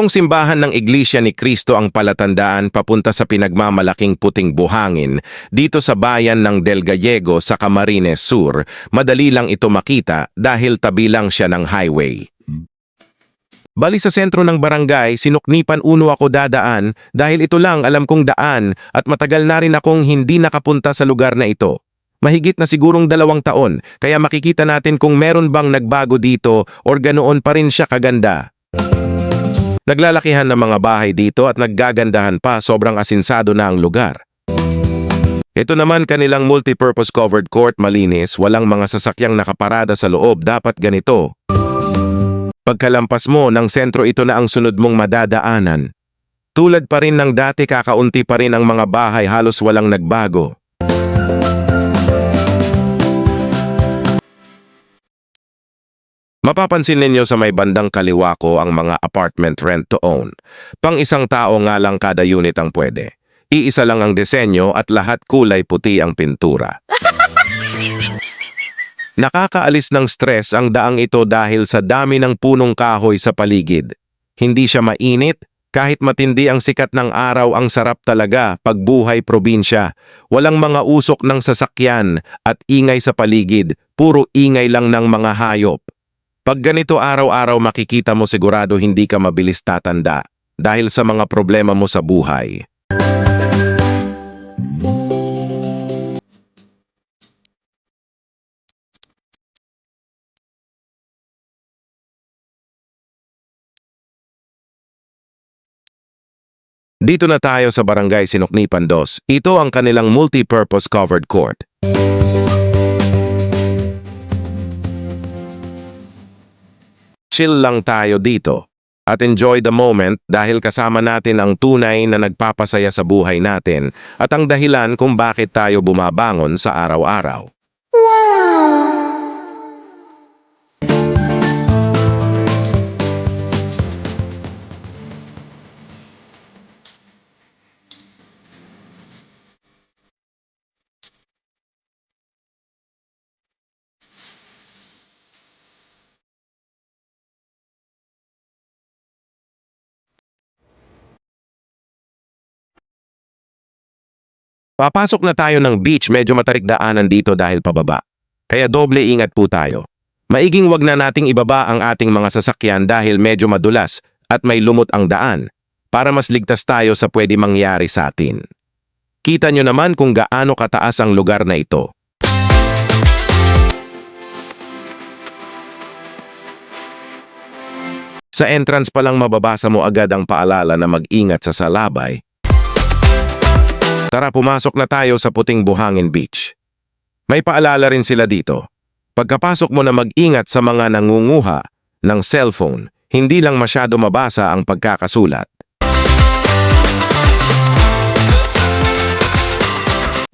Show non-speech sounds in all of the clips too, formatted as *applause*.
Itong simbahan ng Iglesia ni Cristo ang palatandaan papunta sa pinagmamalaking puting buhangin dito sa bayan ng Del Gallego sa Camarines Sur. Madali lang ito makita dahil tabi lang siya ng highway. Bali sa sentro ng barangay, sinuknipan uno ako dadaan dahil ito lang alam kong daan at matagal na rin akong hindi nakapunta sa lugar na ito. Mahigit na sigurong dalawang taon, kaya makikita natin kung meron bang nagbago dito or ganoon pa rin siya kaganda. Naglalakihan ng mga bahay dito at naggagandahan pa sobrang asinsado na ang lugar. Ito naman kanilang multipurpose covered court malinis, walang mga sasakyang nakaparada sa loob, dapat ganito. Pagkalampas mo ng sentro ito na ang sunod mong madadaanan. Tulad pa rin ng dati kakaunti pa rin ang mga bahay halos walang nagbago. Mapapansin ninyo sa may bandang kaliwa ko ang mga apartment rent to own. Pang isang tao nga lang kada unit ang pwede. Iisa lang ang disenyo at lahat kulay puti ang pintura. *laughs* Nakakaalis ng stress ang daang ito dahil sa dami ng punong kahoy sa paligid. Hindi siya mainit, kahit matindi ang sikat ng araw ang sarap talaga pag buhay probinsya. Walang mga usok ng sasakyan at ingay sa paligid, puro ingay lang ng mga hayop. Pag ganito araw-araw makikita mo sigurado hindi ka mabilis tatanda dahil sa mga problema mo sa buhay. Dito na tayo sa Barangay Sinuknipan 2. Ito ang kanilang multi-purpose covered court. Chill lang tayo dito at enjoy the moment dahil kasama natin ang tunay na nagpapasaya sa buhay natin at ang dahilan kung bakit tayo bumabangon sa araw-araw. Papasok na tayo ng beach, medyo matarik daanan dito dahil pababa. Kaya doble ingat po tayo. Maiging wag na nating ibaba ang ating mga sasakyan dahil medyo madulas at may lumot ang daan para mas ligtas tayo sa pwede mangyari sa atin. Kita nyo naman kung gaano kataas ang lugar na ito. Sa entrance pa lang mababasa mo agad ang paalala na mag-ingat sa salabay Tara pumasok na tayo sa puting buhangin beach. May paalala rin sila dito. Pagkapasok mo na mag-ingat sa mga nangunguha ng cellphone, hindi lang masyado mabasa ang pagkakasulat.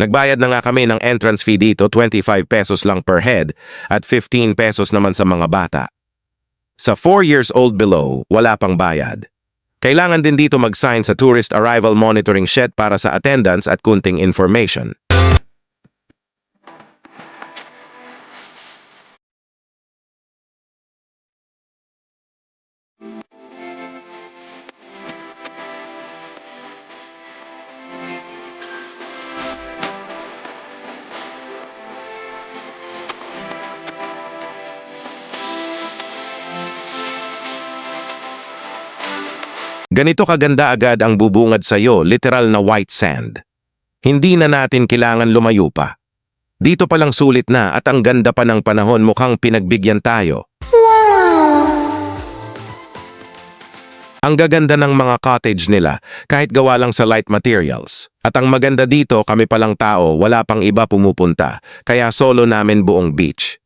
Nagbayad na nga kami ng entrance fee dito, 25 pesos lang per head at 15 pesos naman sa mga bata. Sa 4 years old below, wala pang bayad. Kailangan din dito mag-sign sa Tourist Arrival Monitoring Sheet para sa attendance at kunting information. Ganito kaganda agad ang bubungad sa iyo, literal na white sand. Hindi na natin kailangan lumayo pa. Dito pa lang sulit na at ang ganda pa ng panahon mukhang pinagbigyan tayo. Ang gaganda ng mga cottage nila kahit gawa lang sa light materials. At ang maganda dito kami palang tao, wala pang iba pumupunta. Kaya solo namin buong beach.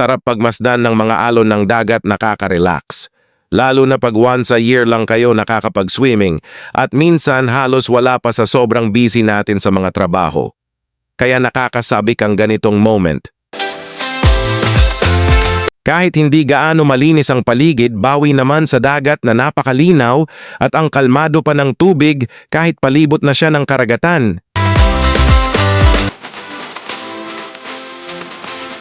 Sarap pagmasdan ng mga alon ng dagat nakaka-relax. Lalo na pag once a year lang kayo nakakapag-swimming at minsan halos wala pa sa sobrang busy natin sa mga trabaho. Kaya nakakasabik ang ganitong moment. Kahit hindi gaano malinis ang paligid, bawi naman sa dagat na napakalinaw at ang kalmado pa ng tubig kahit palibot na siya ng karagatan.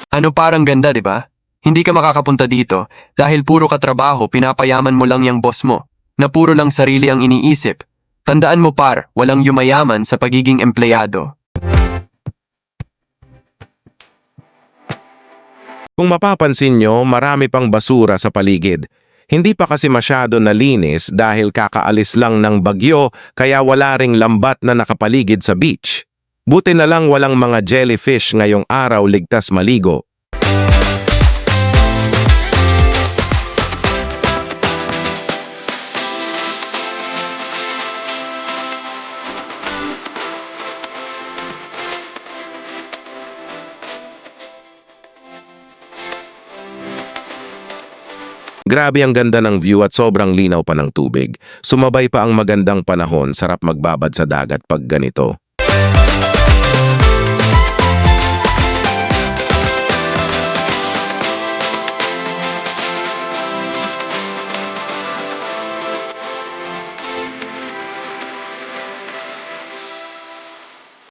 Ano parang ganda, di ba? Hindi ka makakapunta dito dahil puro katrabaho pinapayaman mo lang yung boss mo, na puro lang sarili ang iniisip. Tandaan mo par, walang yumayaman sa pagiging empleyado. Kung mapapansin nyo, marami pang basura sa paligid. Hindi pa kasi masyado nalinis dahil kakaalis lang ng bagyo kaya wala ring lambat na nakapaligid sa beach. Buti na lang walang mga jellyfish ngayong araw ligtas maligo. Grabe ang ganda ng view at sobrang linaw pa ng tubig. Sumabay pa ang magandang panahon, sarap magbabad sa dagat pag ganito.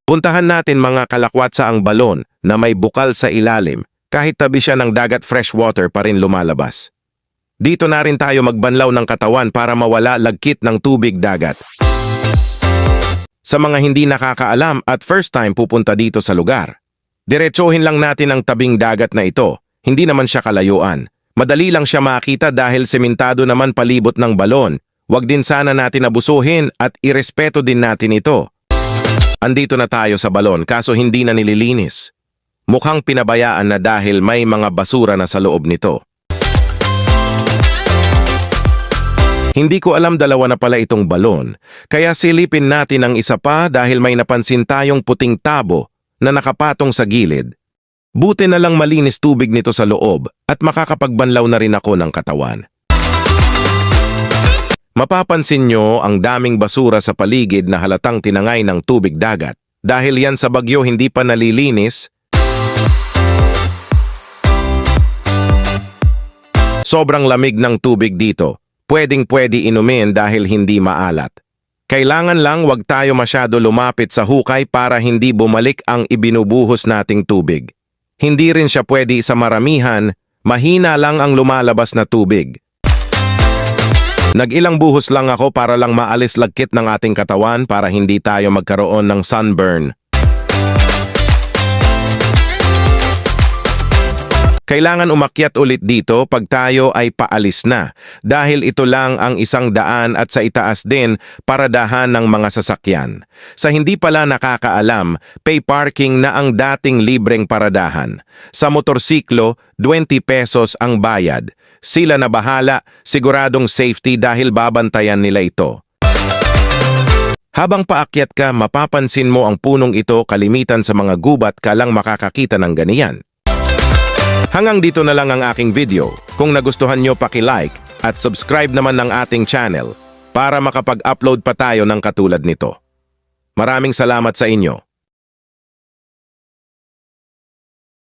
Puntahan natin mga kalakwat sa ang balon na may bukal sa ilalim. Kahit tabi siya ng dagat freshwater pa rin lumalabas. Dito na rin tayo magbanlaw ng katawan para mawala lagkit ng tubig dagat. Sa mga hindi nakakaalam at first time pupunta dito sa lugar, diretsohin lang natin ang tabing dagat na ito. Hindi naman siya kalayuan. Madali lang siya makita dahil sementado naman palibot ng balon. Huwag din sana natin abusuhin at irespeto din natin ito. Andito na tayo sa balon kaso hindi na nililinis. Mukhang pinabayaan na dahil may mga basura na sa loob nito. Hindi ko alam dalawa na pala itong balon, kaya silipin natin ang isa pa dahil may napansin tayong puting tabo na nakapatong sa gilid. Buti na lang malinis tubig nito sa loob at makakapagbanlaw na rin ako ng katawan. Mapapansin nyo ang daming basura sa paligid na halatang tinangay ng tubig dagat. Dahil yan sa bagyo hindi pa nalilinis, sobrang lamig ng tubig dito. Pwedeng pwede inumin dahil hindi maalat. Kailangan lang wag tayo masyado lumapit sa hukay para hindi bumalik ang ibinubuhos nating tubig. Hindi rin siya pwede sa maramihan, mahina lang ang lumalabas na tubig. Nag-ilang buhos lang ako para lang maalis lagkit ng ating katawan para hindi tayo magkaroon ng sunburn. Kailangan umakyat ulit dito pag tayo ay paalis na dahil ito lang ang isang daan at sa itaas din paradahan ng mga sasakyan. Sa hindi pala nakakaalam, pay parking na ang dating libreng paradahan. Sa motorsiklo, 20 pesos ang bayad. Sila na bahala, siguradong safety dahil babantayan nila ito. Habang paakyat ka, mapapansin mo ang punong ito kalimitan sa mga gubat ka lang makakakita ng ganiyan. Hanggang dito na lang ang aking video. Kung nagustuhan nyo paki-like at subscribe naman ng ating channel para makapag-upload pa tayo ng katulad nito. Maraming salamat sa inyo.